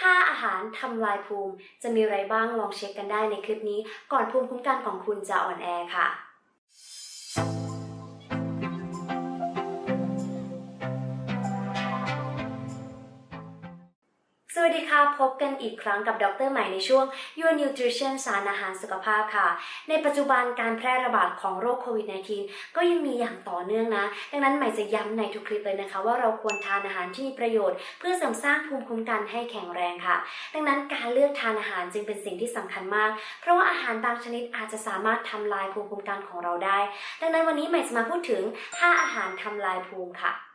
5 อาหารทำลายภูมิ จะมีอะไรบ้างลองเช็คกันได้ในคลิปนี้ ก่อนภูมิคุ้มกันของคุณจะอ่อนแอค่ะ วัสดีค่ะ พบกันอีกครั้งกับดรใหม่ในช่วง Your Nutrition สารอาหารสุขภาพค่ะ ในปัจจุบันการแพร่ระบาดของโรคโควิด -19 ก็ยังมีอย่างต่อเนื่องนะ ดังนั้นใหม่จะย้ำในทุกคลิปเลยนะคะ ว่าเราควรทานอาหารที่มีประโยชน์ เพื่อเสริมสร้างภูมิคุ้มกันให้แข็งแรงค่ะ ดังนั้นการเลือกทานอาหารจึงเป็นสิ่งที่สำคัญมาก เพราะว่าอาหารบางชนิดอาจจะสามารถทำลายภูมิคุ้มกันของเราได้ ดังนั้นวันนี้ใหม่จะมาพูดถึง 5 อาหารทำลายภูมิค่ะ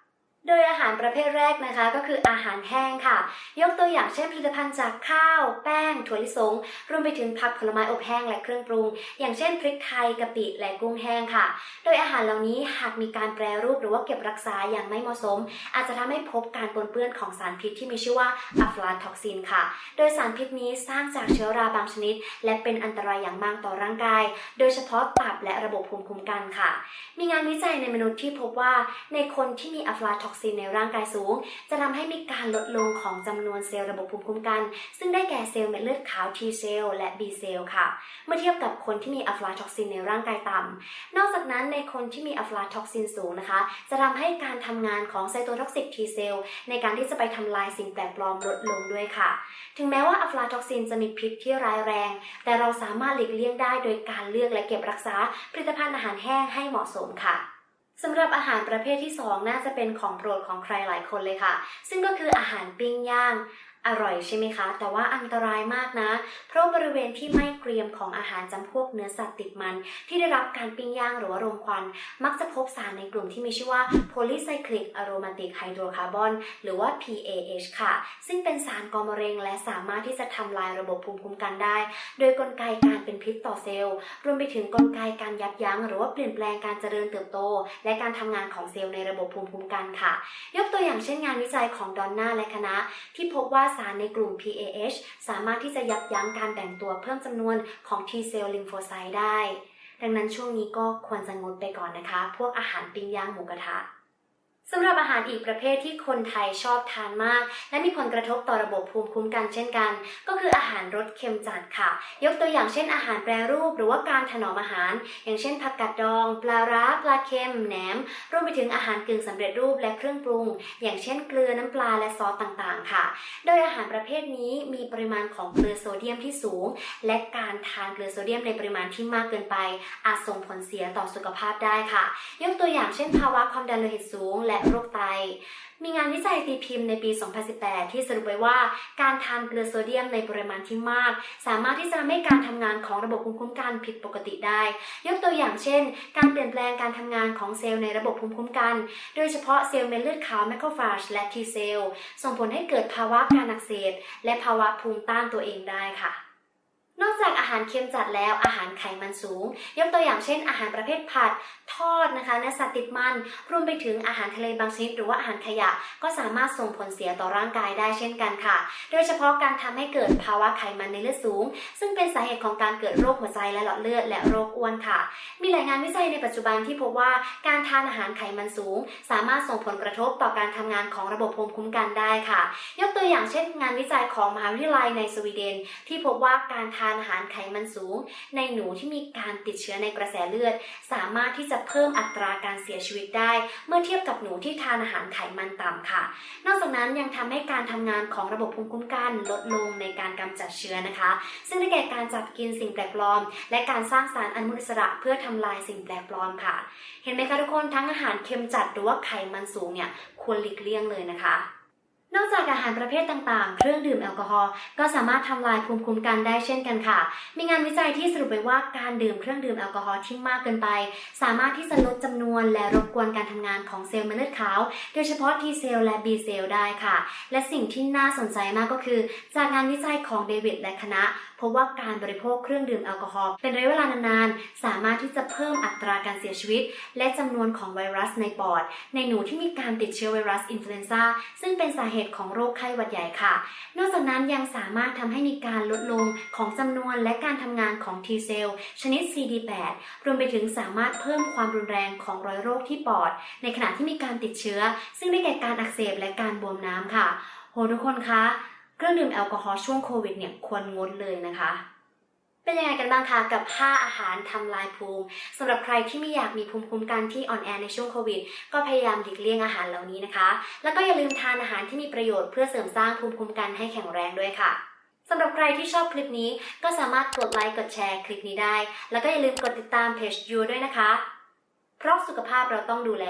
โดยอาหารประเภทแรกนะคะก็คืออาหารแห้งค่ะ ยกตัวอย่างเช่นผลิตภัณฑ์จากข้าว แป้ง ถั่วลิสง รวมไปถึงผักผลไม้อบแห้งและเครื่องปรุง อย่างเช่นพริกไทยกะปิและกุ้งแห้งค่ะ โดยอาหารเหล่านี้หากมีการแปรรูปหรือว่าเก็บรักษาอย่างไม่เหมาะสม อาจจะทำให้พบการปนเปื้อนของสารพิษที่มีชื่อว่าอะฟลาท็อกซินค่ะ โดยสารพิษนี้สร้างจากเชื้อราบางชนิด และเป็นอันตรายอย่างมากต่อร่างกาย โดยเฉพาะตับและระบบภูมิคุ้มกันค่ะ มีงานวิจัยในมนุษย์ที่พบว่าในคนที่มีอะฟลาท็อกซินในร่างกายสูง จะทำให้มีการลดลงของจำนวนเซลล์ระบบภูมิคุ้มกัน ซึ่งได้แก่เซลล์เม็ดเลือดขาว T เซลล์และ B เซลล์ค่ะ เมื่อเทียบกับคนที่มีอะฟลาท็อกซินในร่างกายต่ำนอกจากนั้นในคนที่มีอะฟลาท็อกซินสูงนะคะ จะทำให้การทำงานของไซโตท็อกซิก T เซลล์ในการที่จะไปทำลายสิ่งแปลกปลอมลดลงด้วยค่ะ ถึงแม้ว่าอะฟลาท็อกซินจะมีพิษที่ร้ายแรง แต่เราสามารถหลีกเลี่ยงได้โดยการเลือกและเก็บรักษาผลิตภัณฑ์อาหารแห้งให้เหมาะสมค่ะ สำหรับอาหารประเภทที่ 2 น่าจะเป็นของโปรดของใครหลายคนเลยค่ะ ซึ่งก็คืออาหารปิ้งย่าง อร่อยใช่ไหมคะ แต่ว่าอันตรายมากนะ เพราะบริเวณที่ไม่เกรียมของอาหารจำพวกเนื้อสัตว์ติดมัน ที่ได้รับการปิ้งย่างหรือว่ารมควัน มักจะพบสารในกลุ่มที่มีชื่อว่า polycyclic aromatic hydrocarbon หรือว่า PAH ค่ะ ซึ่งเป็นสารก่อมะเร็ง และสามารถที่จะทำลายระบบภูมิคุ้มกันได้ โดยกลไกการเป็นพิษต่อเซลล์ รวมไปถึงกลไกการยับยั้ง หรือว่าเปลี่ยนแปลงการเจริญเติบโต และการทำงานของเซลล์ในระบบภูมิคุ้มกันค่ะ ยกตัวอย่างเช่นงานวิจัยของดอนนาและคณะ ที่พบว่าสารในกลุ่ม PAH สามารถที่จะยับยั้งการแบ่งตัวเพิ่มจำนวนของ T เซลล์ลิมโฟไซต์ได้ ดังนั้นช่วงนี้ก็ควรจะงดไปก่อนนะคะ พวกอาหารปิ้งย่างหมูกระทะ สำหรับอาหารอีกประเภทที่คนไทยชอบทานมาก และมีผลกระทบต่อระบบภูมิคุ้มกันเช่นกัน ก็คืออาหารรสเค็มจัดค่ะ ยกตัวอย่างเช่นอาหารแปรรูปหรือว่าการถนอมอาหาร อย่างเช่นผักกาดดองปลาร้าปลาเค็มแหนมรวมไปถึงอาหารกึ่งสำเร็จรูปและเครื่องปรุง อย่างเช่นเกลือน้ำปลาและซอสต่างๆ ค่ะ โดยอาหารประเภทนี้มีปริมาณของเกลือโซเดียมที่สูง และการทานเกลือโซเดียมในปริมาณที่มากเกินไป อาจส่งผลเสียต่อสุขภาพได้ค่ะ ยกตัวอย่างเช่น ภาวะความดันโลหิตสูงและโรคไต มีงานวิจัยตีพิมพ์ในปี 2018 ที่สรุปไว้ว่าการทานเกลือโซเดียมในปริมาณที่มาก สามารถที่จะทำให้การทำงานของระบบภูมิคุ้มกันผิดปกติได้ ยกตัวอย่างเช่น การเปลี่ยนแปลงการทำงานของเซลล์ในระบบภูมิคุ้มกัน โดยเฉพาะเซลล์เม็ดเลือดขาวแมคโครฟาจและ T เซลล์ส่งผลให้เกิดภาวะการอักเสบและภาวะภูมิต้านตัวเองได้ค่ะ นอกจากอาหารเค็มจัดแล้วอาหารไขมันสูง ยกตัวอย่างเช่น อาหารประเภทผัด ทอดนะคะเนื้อสัตว์ติดมัน รวมไปถึงอาหารทะเลบางชนิดหรือว่าอาหารขยะ ก็สามารถส่งผลเสียต่อร่างกายได้เช่นกันค่ะ โดยเฉพาะการทำให้เกิดภาวะไขมันในเลือดสูง ซึ่งเป็นสาเหตุของการเกิดโรคหัวใจและหลอดเลือดและโรคอ้วนค่ะ มีหลายงานวิจัยในปัจจุบันที่พบว่าการทานอาหารไขมันสูง สามารถส่งผลกระทบต่อการทำงานของระบบภูมิคุ้มกันได้ค่ะ ยกตัวอย่างเช่น งานวิจัยของมหาวิทยาลัยในสวีเดน ที่พบว่าการทานอาหารไขมันสูง ในหนูที่มีการติดเชื้อในกระแสเลือด สามารถที่จะเพิ่มอัตราการเสียชีวิตได้ เมื่อเทียบกับหนูที่ทานอาหารไขมันต่ำค่ะ นอกจากนั้นยังทำให้การทำงานของระบบภูมิคุ้มกันลดลงในการกำจัดเชื้อนะคะ ซึ่งได้แก่การจับกินสิ่งแปลกปลอม และการสร้างสารอนุมูลอิสระเพื่อทำลายสิ่งแปลกปลอมค่ะ เห็นไหมคะทุกคนทั้งอาหารเค็มจัดหรือว่าไขมันสูงเนี่ยควรหลีกเลี่ยงเลยนะคะ นอกจากอาหารประเภทต่างๆ เครื่องดื่มแอลกอฮอล์ก็สามารถทำลายภูมิคุ้มกันได้เช่นกันค่ะ มีงานวิจัยที่สรุปไว้ว่าการดื่มเครื่องดื่มแอลกอฮอล์ที่มากเกินไป สามารถที่จะลดจำนวนและรบกวนการทำงานของเซลล์เม็ดเลือดขาว โดยเฉพาะ T เซลล์และ B เซลล์ได้ค่ะ และสิ่งที่น่าสนใจมากก็คือ จากงานวิจัยของเดวิดและคณะพบว่าการบริโภคเครื่องดื่มแอลกอฮอล์เป็นระยะเวลานานๆ สามารถที่จะเพิ่มอัตราการเสียชีวิต และจำนวนของไวรัสในปอด ในหนูที่มีการติดเชื้อไวรัสอินฟลูเอนซ่าซึ่งเป็นสาเหตุของโรคไข้หวัดใหญ่ค่ะ นอกจากนั้นยังสามารถทำให้มีการลดลงของจำนวนและการทำงานของ T เซลล์ชนิด CD8 รวมไปถึงสามารถเพิ่มความรุนแรงของรอยโรคที่ปอด ในขณะที่มีการติดเชื้อ ซึ่งได้แก่การอักเสบและการบวมน้ำค่ะ โหทุกคนคะ เครื่องดื่มแอลกอฮอล์ช่วงโควิดเนี่ยควรงดเลยนะคะ เป็นยังไงกันบ้างคะกับ 5 อาหารทำลายภูมิสำหรับใครที่ไม่อยากมีภูมิคุ้มกันที่อ่อนแอในช่วงโควิด ก็พยายามหลีกเลี่ยงอาหารเหล่านี้นะคะ แล้วก็อย่าลืมทานอาหารที่มีประโยชน์เพื่อเสริมสร้างภูมิคุ้มกันให้แข็งแรงด้วยค่ะสำหรับใครที่ชอบคลิปนี้ก็สามารถกดไลค์กดแชร์คลิปนี้ได้ แล้วก็อย่าลืมกดติดตามเพจยูด้วยนะคะ เพราะสุขภาพเราต้องดูแล